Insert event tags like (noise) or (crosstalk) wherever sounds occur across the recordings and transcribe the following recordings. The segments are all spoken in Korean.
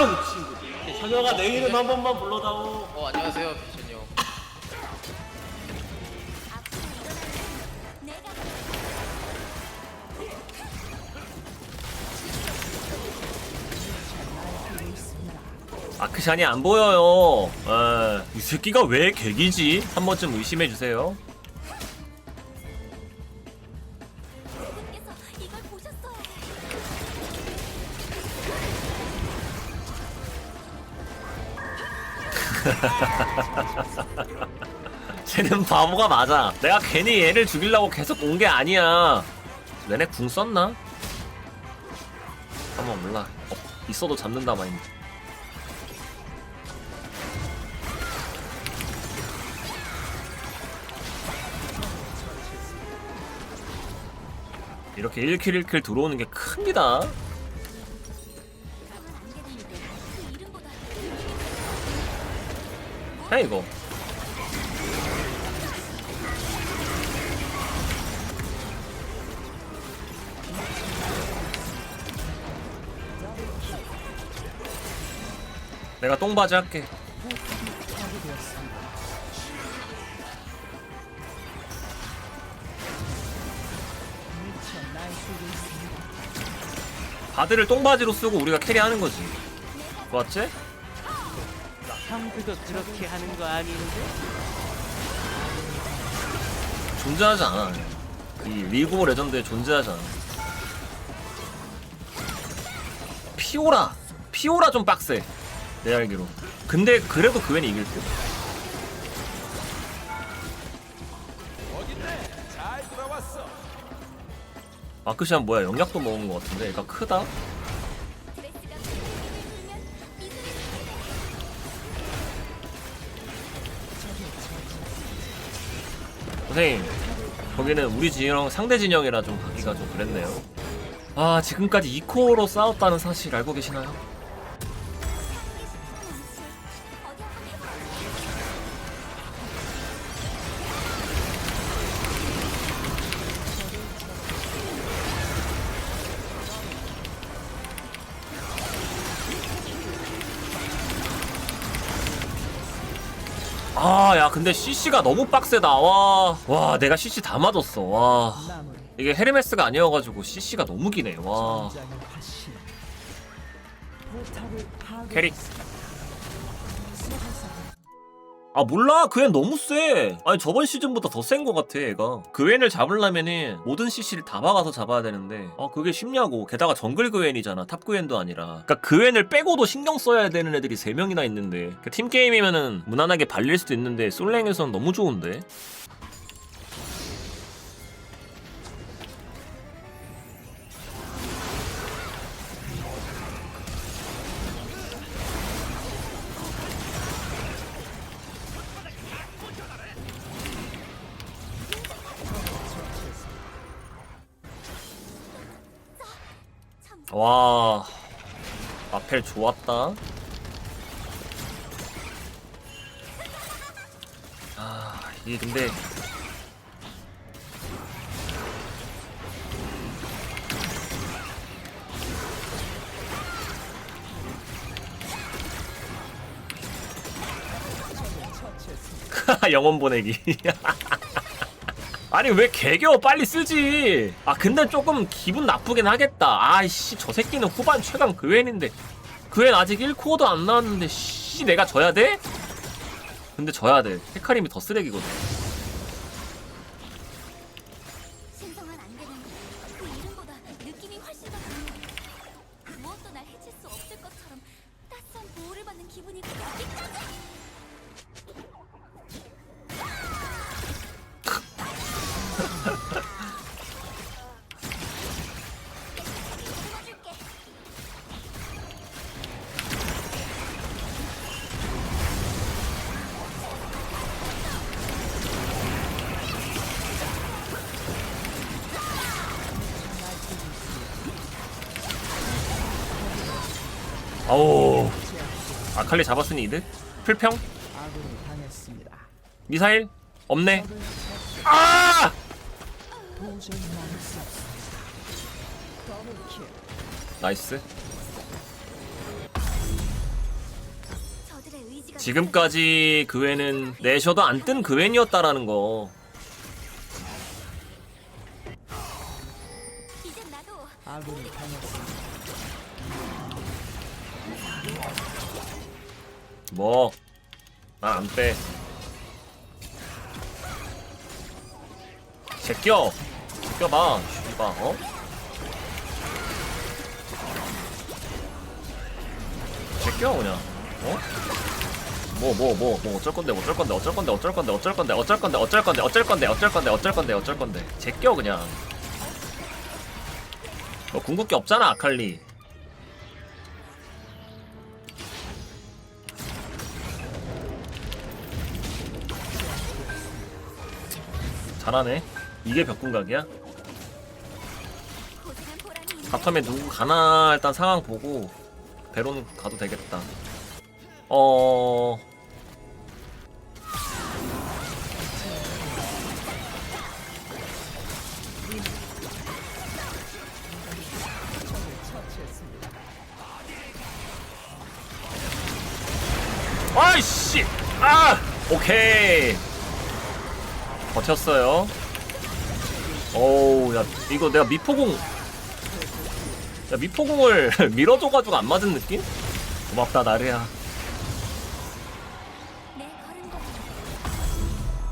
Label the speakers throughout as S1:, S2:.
S1: 아우 친구들 현영아 내 이름 한 번만 불러다오
S2: 어 안녕하세요 비션이 형.
S1: 아크샨이 안 보여요 에, 이 새끼가 왜 객이지? 한 번쯤 의심해 주세요 (laughs) 쟤는 바보가 맞아. 내가 괜히 얘를 죽이려고 계속 온 게 아니야. 얘네 궁 썼나? 한번 몰라. 어, 있어도 잡는다 마인드 이렇게 1킬 1킬 들어오는 게 큽니다 야 이거. 내가 똥바지 할게. 바드를 똥바지로 쓰고 우리가 캐리하는 거지. 맞지?
S3: 형그도 그렇게 하는 거 아닌데?
S1: 존재하지 않아. 이 리그 오브 레전드에 존재하지 않아. 피오라! 피오라 좀 빡세. 내 알기로. 근데 그래도 그웬이 이길 듯. 아크시안 뭐야 영약도 먹은 것 같은데 얘가 크다? 선생님 거기는 우리 진영 상대 진영이라 좀 가기가 좀 그랬네요 아 지금까지 2코어로 싸웠다는 사실 알고 계시나요? 아, 야, 근데 CC가 너무 빡세다. 와, 와, 내가 CC 다 맞았어. 와, 이게 헤르메스가 아니어가지고 CC가 너무 기네. 와, 캐릭. 아 몰라. 그앤 너무 세 아니 저번 시즌보다 더 센 것 같아 얘가. 그 앤을 잡으려면은 모든 CC를 다 박아서 잡아야 되는데. 아 그게 쉽냐고. 게다가 정글 그 앤이잖아. 탑 그 앤도 아니라. 그니까 그 앤을 빼고도 신경 써야 되는 애들이 3명이나 있는데. 그 팀게임이면은 무난하게 발릴 수도 있는데 솔랭에선 너무 좋은데 와. 아펠 좋았다. 아 이게 근데 (laughs) 영원 보내기 (laughs) 아니 왜 개겨 빨리 쓰지. 아 근데 조금 기분 나쁘긴 하겠다. 아이씨 저 새끼는 후반 최강 그웬인데. 그웬 아직 1코어도 안 나왔는데 씨 내가 져야 돼? 근데 져야 돼. 헤카림이 더 쓰레기거든 아우. 아칼리 잡았으니 이득? 풀평? 미사일? 없네. 아! 나이스. 지금까지 그외는 내셔도 안 뜬 그웬이었다라는 거.
S3: 아군이 당했습니다.
S1: 뭐, 난안 빼. 제껴! 제껴봐, 씨바, 어? 제껴, 그냥, 어? 뭐, 뭐, 뭐, 뭐, 어쩔 건데, 어쩔 건데, 어쩔 건데, 어쩔 건데, 어쩔 건데, 어쩔 건데, 어쩔 건데, 어쩔 건데, 어쩔 건데, 어쩔 건데, 어쩔 건데. 제껴, 그냥. 너 궁극기 없잖아, 아칼리. 잘하네. 이게
S4: 있는
S1: 바텀에 누구 가나 일단 상황 보고 베론 가도 되겠다. 어. 아이씨! 아! 오케이! 버텼어요. 어우, 야, 이거 내가 미포공 야 미포공을 (laughs) 밀어줘가지고 안 맞은 느낌? 고맙다 나르야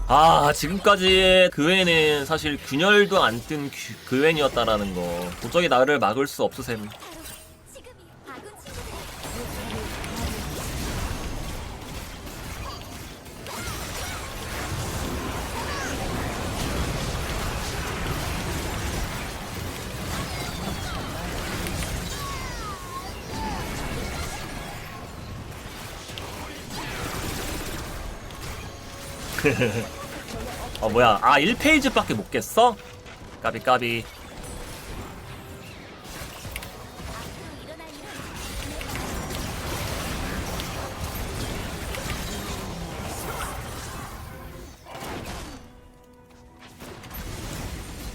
S1: 아 지금까지의 그웬은 사실 균열도 안 뜬 그웬이었다라는 거 도저히 나를 막을 수 없으셈
S4: 아
S1: 뭐야 아 1페이지밖에 못 깼어? 까비 까비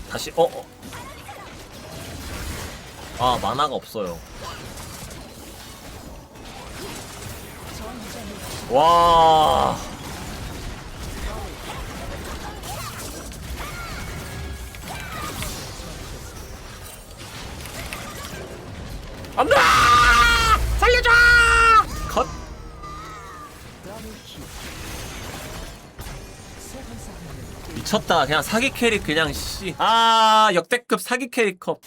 S1: 다시 어, 어. 아 만화가 없어요 와 안돼 살려줘! 컷. 미쳤다. 그냥 사기 캐릭 그냥 씨 아 역대급 사기 캐릭 컵.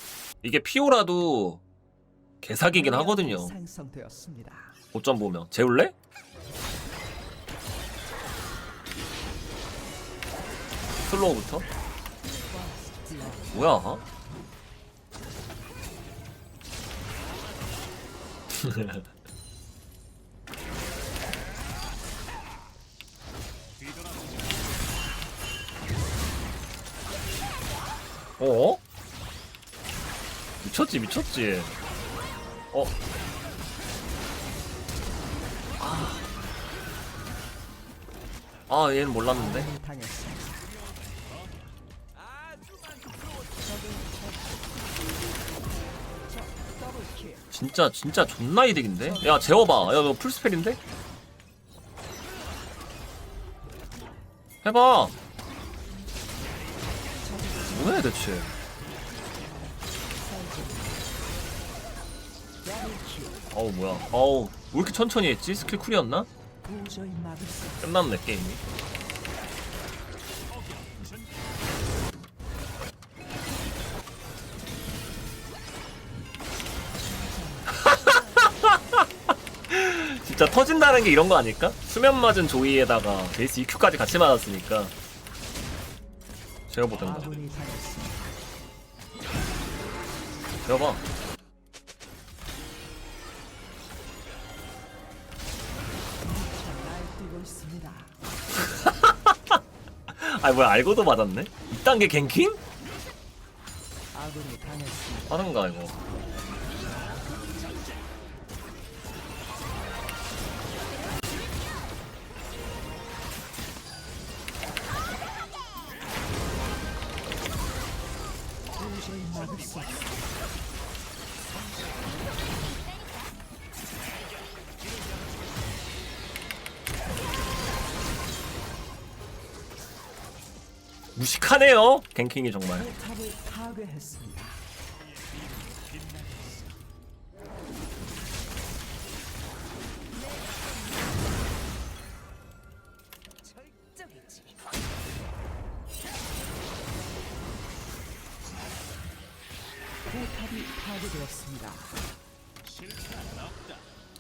S1: 이게 피오라도 개사기긴 하거든요.
S3: 생성되었습니다.
S1: 고점 보면. 재울래? 슬로우부터? 뭐야 (laughs) 어? 미쳤지 미쳤지. 어? 아. 얘는 몰랐는데 진짜 진짜 존나 이득인데? 야 재워봐. 야너 풀스펠인데? 해봐. 뭐야 대체? 어우 뭐야. 어우 왜 이렇게 천천히 했지? 스킬 쿨이었나? 끝났네 게임이 진짜 터진다는 게 이런 거 아닐까? 수면 맞은 조이에다가 베이스 EQ까지 같이 맞았으니까 제가 보던가. 제가 봐. 아니 뭐야 알고도 맞았네? 이딴 게 갱킹?
S3: 아군이 당했습니다.
S1: 하는가 이거 무식하네요 갱킹이 정말.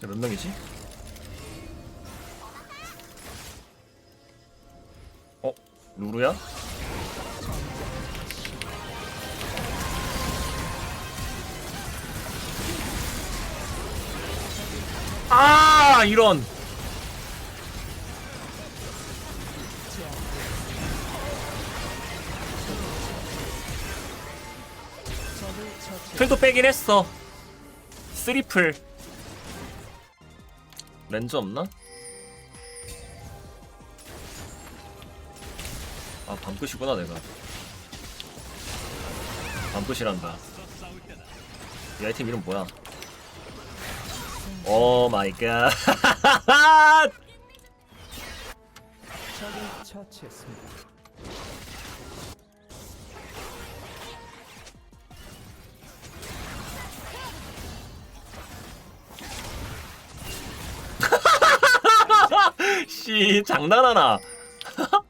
S1: 몇 명이지? 어? 루루야? 아 이런. 풀도 빼긴 했어. 쓰리플 렌즈 없나? 아 밤끝이구나 내가. 밤끝이란다. 이 아이템 이름 뭐야 오 마이 갓
S3: 적을 처치했습니다.
S1: 씨 장난하나 (laughs)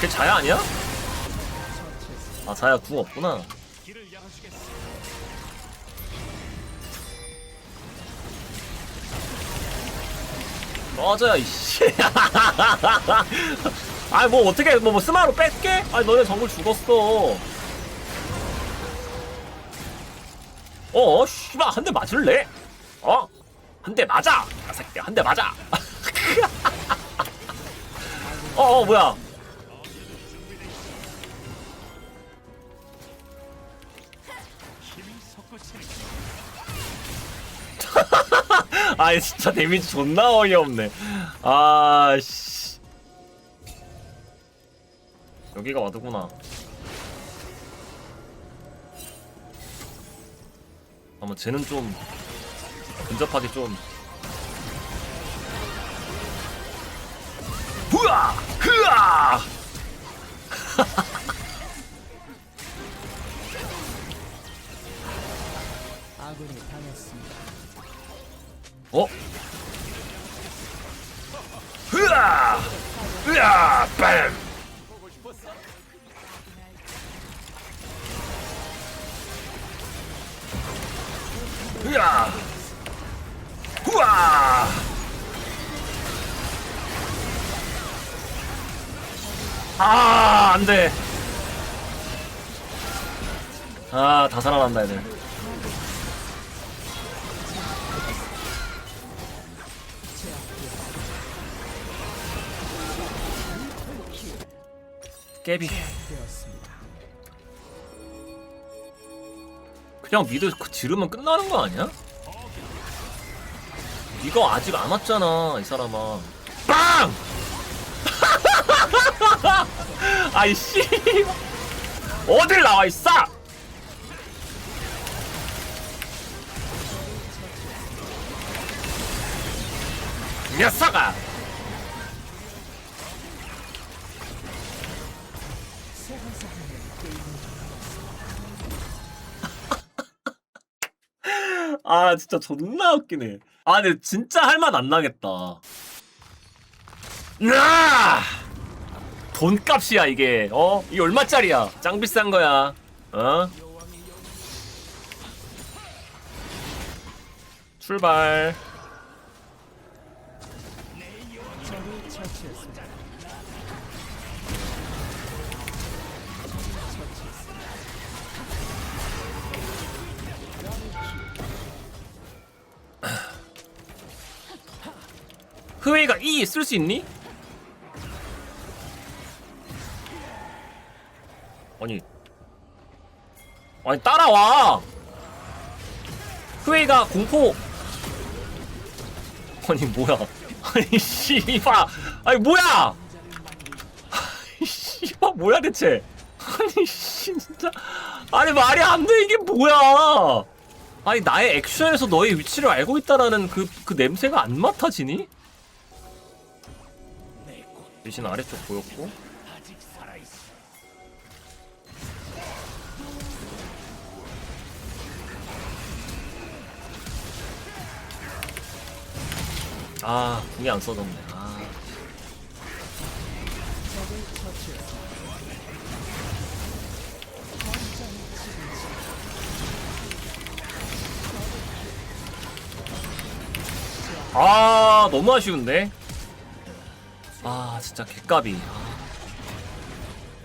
S1: 걔 자야 아니야? 아 자야 궁 없구나 꺼져 이씨 (laughs) 아니 뭐 어떻게 뭐, 뭐 스마로 뺄게? 아니 너네 정글 죽었어 어, 씨발 한 대 맞을래? 어? 한 대 맞아. 아 새끼 한대 맞아. (laughs) 어, 어 뭐야? (laughs) 아이 진짜 데미지 존나 어이없네. 아 씨. 여기가 와드구나. 아마 쟤는 좀 근접하기 좀 후아 흐아 (laughs)
S3: 아군이 당했습니다.
S1: 어? 흐아! 으아 뺨 으아! 후아 아 안 돼. 아 다 살아난다 애들 깨비. 그냥 미드 그 지르면 끝나는 거 아니야? 이거 아직 안 왔잖아 이 사람아 빵! (laughs) 아이 씨 어딜 나와 있어 이 녀석아 아 진짜 존나 웃기네. 아 근데 진짜 할 맛 안 나겠다. 나 돈값이야 이게. 어? 이게 얼마짜리야? 짱 비싼 거야. 어? 출발 흐웨이가 E 쓸 수 있니? 아니. 아니 따라와. 흐웨이가 공포. 아니 뭐야. 아니 씨발. 아니 뭐야. 씨발 뭐야 대체. 아니 씨 진짜. 아니 말이 안 돼. 이게 뭐야. 아니 나의 액션에서 너의 위치를 알고 있다라는 그, 그 냄새가 안 맡아지니? 대신 아래쪽 보였고. 아 궁이 안 써졌네. 아. 아 너무 아쉬운데 아 진짜 아.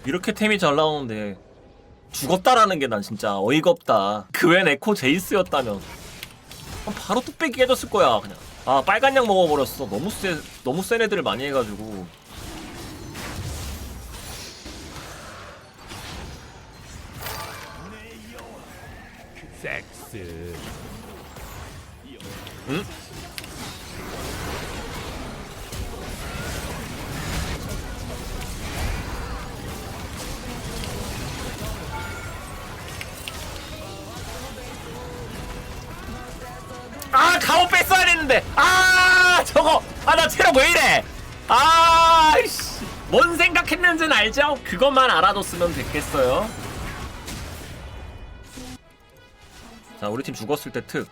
S1: 이렇게 템이 잘 나오는데 죽었다라는 게 난 진짜 어이가 없다. 그웬 에코 제이스였다면. 아, 바로 뚝배기 깨졌을 거야 그냥. 아 빨간 약 먹어버렸어. 너무 세 너무 센 애들을 많이 해가지고.
S2: 섹스.
S1: 응? 했는데 아 저거 아 나 체력 왜 이래 아이씨 뭔 생각했는지는 알죠? 그것만 알아뒀으면 됐겠어요 자 우리 팀 죽었을 때 특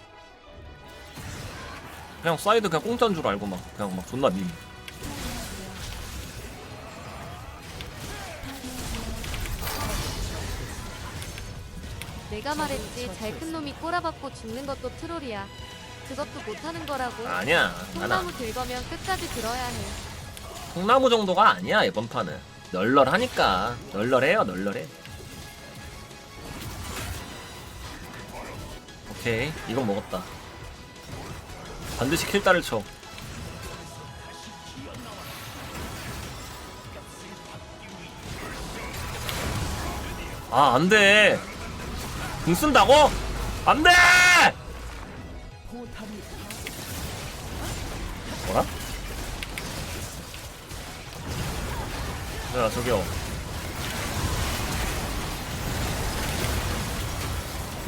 S1: 그냥 사이드 그냥 공짜인 줄 알고 막 그냥 막 존나 밈.
S5: 내가 말했지 잘 큰 놈이 꼬라박고 죽는 것도 트롤이야. 그것도 못하는 거라고.
S1: 아니야.
S5: 통나무 들거면 끝까지 들어야 해.
S1: 통나무 정도가 아니야 이번 판은. 널널하니까 널널해요 널널해. 오케이 이건 먹었다. 반드시 킬다를 쳐. 아 안 돼. 궁 쓴다고? 안 돼. 뭐라? 야 저기요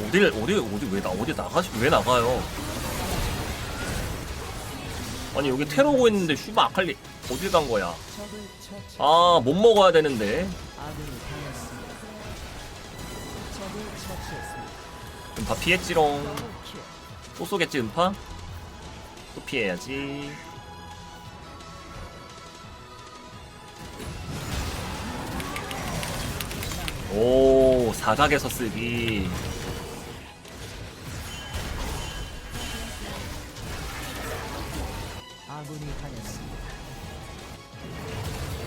S1: 어딜 어디 어디 왜 나 어디 나가시 왜 나가요? 아니 여기 테러 오고 있는데 슈바 아칼리 어딜 간 거야? 아 못 먹어야 되는데
S3: 처치했습니다.
S1: 음파 피했지롱. 또 쏘겠지 음파? 또 피해야지. 오 사각에서 쓰기.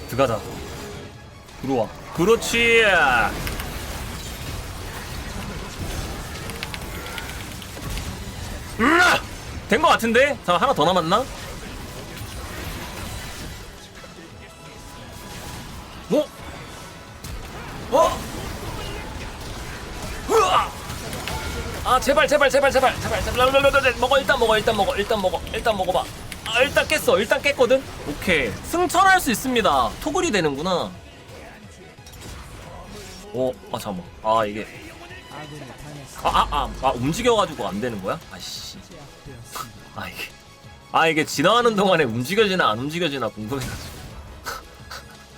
S1: 들어가자. 들어와. 그렇지 된 거 같은데? 자 하나 더 남았나? 어? 어? 으아! 아 제발 제발 제발 제발 제발 제발 랄랄랄랄. 먹어 일단 먹어 일단 먹어 일단 먹어 일단 먹어봐 아 일단 깼어 일단 깼거든 오케이 승천할 수 있습니다 토글이 되는구나 오아 잠깐만 아 이게
S3: 당했습니다.
S1: 아아 아 움직여가지고 안 되는 거야 아씨. 아 이게 아 이게 지나가는 동안에 움직여지나 안 움직여지나 궁금해가지고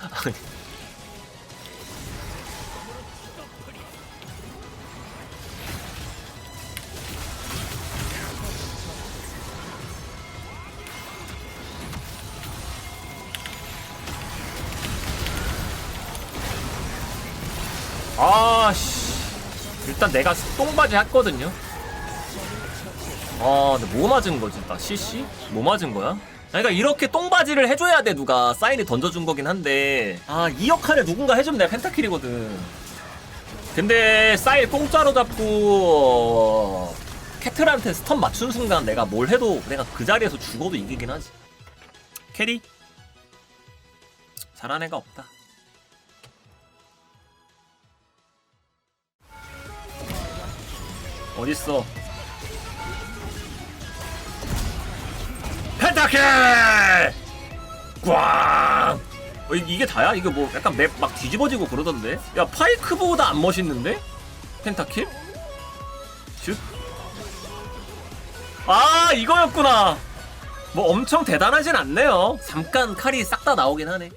S1: (laughs) 아니. 일단 내가 똥바지 했거든요 아, 근데 뭐 맞은 거지? 나 CC? 뭐 맞은 거야? 그러니까 이렇게 똥바지를 해줘야 돼 누가 사인이 던져준 거긴 한데 아 이 역할을 누군가 해주면 내가 펜타킬이거든 근데 사인 공짜로 잡고 캐틀한테 스턴 맞춘 순간 내가 뭘 해도 내가 그 자리에서 죽어도 이기긴 하지 캐리? 잘한 애가 없다 어딨어 펜타킬! 꽝! 어, 이- 이게 다야? 이거 뭐 약간 맵 막 뒤집어지고 그러던데? 야 파이크보다 안 멋있는데? 펜타킬? 슛? 아 이거였구나 뭐 엄청 대단하진 않네요 잠깐 칼이 싹 다 나오긴 하네